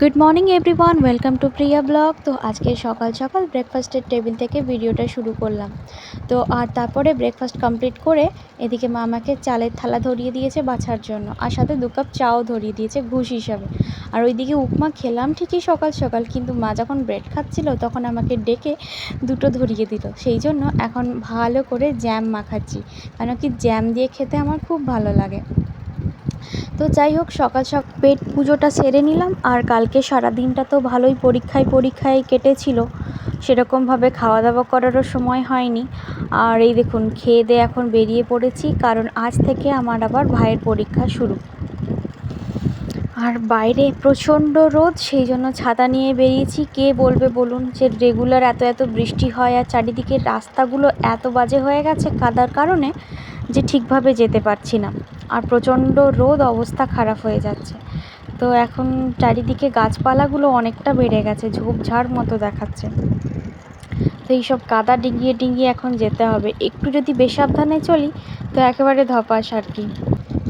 Good morning everyone welcome to Priya blog তো আজকে সকাল সকাল ব্রেকফাস্টের টেবিল থেকে ভিডিওটা শুরু করলাম। তো আর তারপরে ব্রেকফাস্ট কমপ্লিট করে এদিকে মা আমাকে চালের থালা ধরিয়ে দিয়েছে বাছার জন্য আর সাথে দু কাপ চাও ধরিয়ে দিয়েছে ঘুষ হিসাবে। আর ওইদিকে উপমা খেলাম ঠিকই সকাল সকাল, কিন্তু মা যখন ব্রেড খাচ্ছিল তখন আমাকে ডেকে দুটো ধরিয়ে দিল। সেই জন্য এখন ভালো করে জ্যাম মাখাচ্ছি। কেন কি জ্যাম দিয়ে খেতে আমার খুব ভালো লাগে। তো যাই হোক, সকাল সক পেট পুজোটা সেরে নিলাম। আর কালকে সারা দিনটা তো ভালোই পরীক্ষায় পরীক্ষায় কেটেছিল। সেরকমভাবে খাওয়া দাওয়া করারও সময় হয়নি। আর এই দেখুন, খেয়ে দিয়ে এখন বেরিয়ে পড়েছি, কারণ আজ থেকে আমার আবার ভাইয়ের পরীক্ষা শুরু। আর বাইরে প্রচণ্ড রোদ, সেই জন্য ছাতা নিয়ে বেরিয়েছি। কে বলবে বলুন যে রেগুলার এত এত বৃষ্টি হয়, আর চারিদিকের রাস্তাগুলো এত বাজে হয়ে গেছে কাদার কারণে। যে ঠিকভাবে যেতে পারছি না। আর প্রচণ্ড রোদ, অবস্থা খারাপ হয়ে যাচ্ছে। তো এখন চারিদিকে গাছপালাগুলো অনেকটা বেড়ে গেছে, ঝোপঝাড় মতো দেখাচ্ছে। তো এইসব কাদা ডিঙিয়ে ডিঙিয়ে এখন যেতে হবে। একটু যদি বেসাবধানে চলি, তো একেবারে ধপাস আর কি।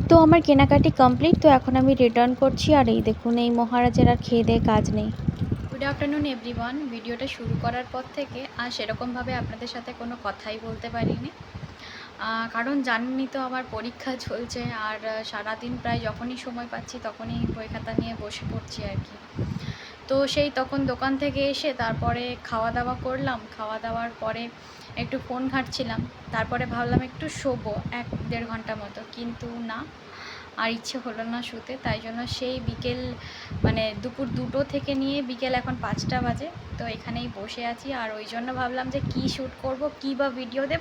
তো আমার কেনাকাটি কমপ্লিট তো এখন আমি রিটার্ন করছি। আর এই দেখুন, এই মহারাজের আর খেয়ে দিয়ে কাজ নেই। গুড আফটারনুন এভরিওয়ান ভিডিওটা শুরু করার পর থেকে আর সেরকমভাবে আপনাদের সাথে কোনো কথাই বলতে পারিনি। কারণ জানেনই তো আমার পরীক্ষা চলছে আর সারাদিন প্রায় যখনই সময় পাচ্ছি তখনই বই খাতা নিয়ে বসে পড়ছি আর কি। তো সেই তখন দোকান থেকে এসে তারপরে খাওয়া দাওয়া করলাম খাওয়া দাওয়ার পরে একটু ফোন ঘাঁটছিলাম, তারপরে ভাবলাম একটু শোবো এক দেড় ঘণ্টা মতো, কিন্তু না, আর ইচ্ছে হলো না শুতে, তাই জন্য সেই বিকেল মানে দুপুর দুটো থেকে নিয়ে বিকেল এখন পাঁচটা বাজে। তো এখানেই বসে আছি। আর ওই জন্য ভাবলাম যে কী শ্যুট করব কী বা ভিডিও দেব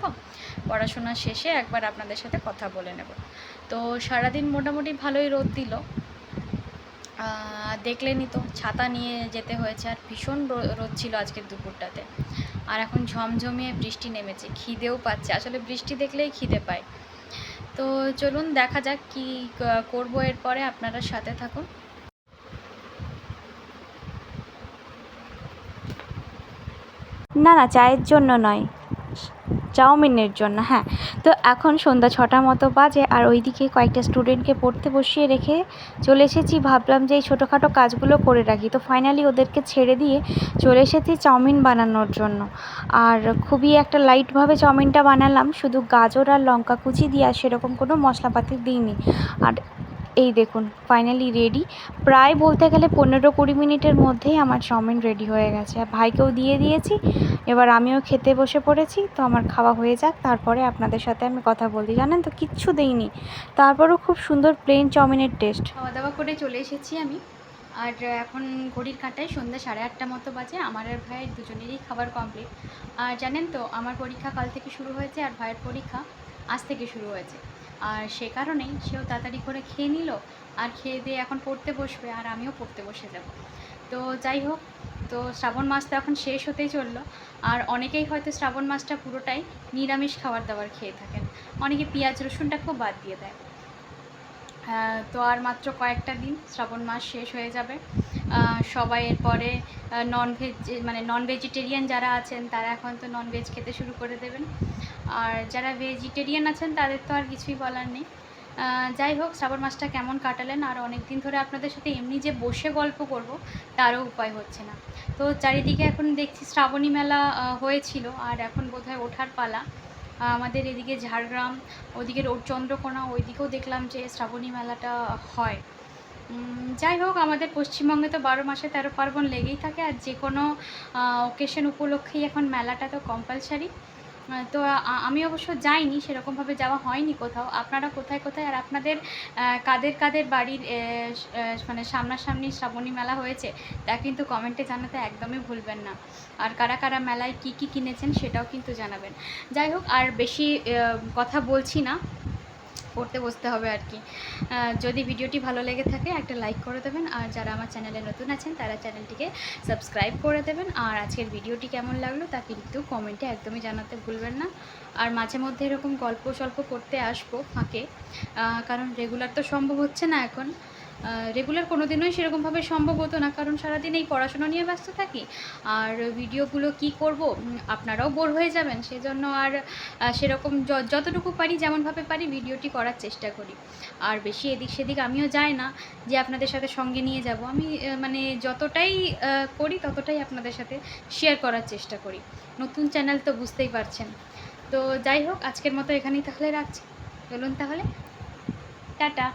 পড়াশোনা শেষে একবার আপনাদের সাথে কথা বলে নেব। তো সারাদিন মোটামুটি ভালোই রোদ দিল। আহ, দেখলেনই তো ছাতা নিয়ে যেতে হয়েছে। আর ভীষণ রোদ ছিল আজকের দুপুরটাতে। আর এখন ঝমঝমিয়ে বৃষ্টি নেমেছে খিদেও পাচ্ছে। আসলে বৃষ্টি দেখলেই খিদে পায়। তো চলুন দেখা যাক ক- করব এরপরে। আপনারা সাথে থাকুন। না না, চায়ের জন্য নয়। চাউমিনের জন্য হ্যাঁ। তো এখন সন্ধ্যা ছটা মতো বাজে আর ওইদিকে কয়েকটা স্টুডেন্টকে পড়তে বসিয়ে রেখে চলে এসেছি। ভাবলাম যে এই ছোটোখাটো কাজগুলো করে রাখি। তো ফাইনালি ওদেরকে ছেড়ে দিয়ে চলে এসেছি চাউমিন বানানোর জন্য। আর খুবই একটা লাইটভাবে চাউমিনটা বানালাম। শুধু গাজর আর লঙ্কা কুচি দিয়ে আর সেরকম কোনো মশলাপাতি দিইনি। আর এই দেখুন ফাইনালি রেডি প্রায় বলতে গেলে পনেরো কুড়ি মিনিটের মধ্যেই আমার চাউমিন রেডি হয়ে গেছে। আর ভাইকেও দিয়ে দিয়েছি। এবার আমিও খেতে বসে পড়েছি। তো আমার খাওয়া হয়ে যাক। তারপরে আপনাদের সাথে আমি কথা বলছি। জানেন তো, কিচ্ছু দেইনি। তারপরেও খুব সুন্দর প্লেন চাউমিনের টেস্ট খাওয়া দাওয়া করে চলে এসেছি আমি। আর এখন ঘড়ির কাঁটায় সন্ধ্যা সাড়ে আটটা মতো বাজে। আমার আর ভাইয়ের দুজনেরই খাবার কমপ্লিট আর জানেন তো, আমার পরীক্ষা কাল থেকে শুরু হয়েছে আর ভাইয়ের পরীক্ষা আজ থেকে শুরু হয়েছে। আর সে কারণেই সেও তাড়াতাড়ি করে খেয়ে নিল আর খেয়ে দিয়ে এখন পড়তে বসবে আর আমিও পড়তে বসে যাব। তো যাই হোক, তো শ্রাবণ মাস তো এখন শেষ হতেই চলল আর অনেকেই হয়তো শ্রাবণ মাসটা পুরোটাই নিরামিষ খাবার দাবার খেয়ে থাকেন। অনেকে পেঁয়াজ রসুনটা খুব বাদ দিয়ে দেয়। তো আর মাত্র কয়েকটা দিন শ্রাবণ মাস শেষ হয়ে যাবে। সবাই এরপরে ননভেজ মানে নন ভেজিটেরিয়ান যারা আছেন, তারা এখন তো নন ভেজ খেতে শুরু করে দেবেন। আর যারা ভেজিটেরিয়ান আছেন, তাদের তো আর কিছুই বলার নেই। যাই হোক, শ্রাবণ মাসটা কেমন কাটালেন, আর অনেক দিন ধরে আপনাদের সাথে এমনি যে বসে গল্প করব, তারও উপায় হচ্ছে না। তো চারিদিকে এখন দেখছি শ্রাবণী মেলা হয়েছিল, আর এখন বোধহয় ওঠার পালা। আমাদের এদিকে ঝাড়গ্রাম, ওদিকে চন্দ্রকোনা, ওইদিকেও দেখলাম যে শ্রাবণী মেলাটা হয়। যাই হোক, আমাদের পশ্চিমবঙ্গে তো বারো মাসে তেরো পার্বণ লেগেই থাকে আর যে কোনো ওকেশন উপলক্ষেই এখন মেলাটা তো কম্পালসারি তো আমি অবশ্য যাইনি, সেরকমভাবে যাওয়া হয়নি কোথাও। আপনারা কোথায় কোথায় আর আপনাদের কাদের কাদের বাড়ির মানে সামনাসামনি শ্রাবণী মেলা হয়েছে, তা কিন্তু কমেন্টে জানাতে একদমই ভুলবেন না। আর কারা কারা মেলায় কি কি কিনেছেন সেটাও কিন্তু জানাবেন। যাই হোক, আর বেশি কথা বলছি না। পড়তে বসতে হবে আর কি। যদি ভিডিওটি ভালো লেগে থাকে, একটা লাইক করে দেবেন। আর যারা আমার চ্যানেলে নতুন আছেন, তারা চ্যানেলটিকে সাবস্ক্রাইব করে দেবেন। আর আজকের ভিডিওটি কেমন লাগল, তা কিন্তু কমেন্টে একদমই জানাতে ভুলবেন না। আর মাঝে মধ্যে এরকম গল্প সল্প করতে আসব ফাঁকে। কারণ রেগুলার তো সম্ভব হচ্ছে না এখন। রেগুলার কোনো দিনই সেরকমভাবে সম্ভব হতো না, কারণ সারাদিন এই পড়াশোনা নিয়ে ব্যস্ত থাকি। আর ভিডিওগুলো কি করব আপনারাও বোর হয়ে যাবেন, সেজন্য আর সেরকম যতটুকু পারি, যেমনভাবে পারি, ভিডিওটি করার চেষ্টা করি। আর বেশি এদিক সেদিক আমিও যাই না, যে আপনাদের সাথে সঙ্গে নিয়ে যাব। আমি মানে যতটাই করি, ততটাই আপনাদের সাথে শেয়ার করার চেষ্টা করি। নতুন চ্যানেল তো বুঝতেই পারছেন। তো যাই হোক, আজকের মতো এখানেই তাহলে রাখছি। চলুন তাহলে। টাটা।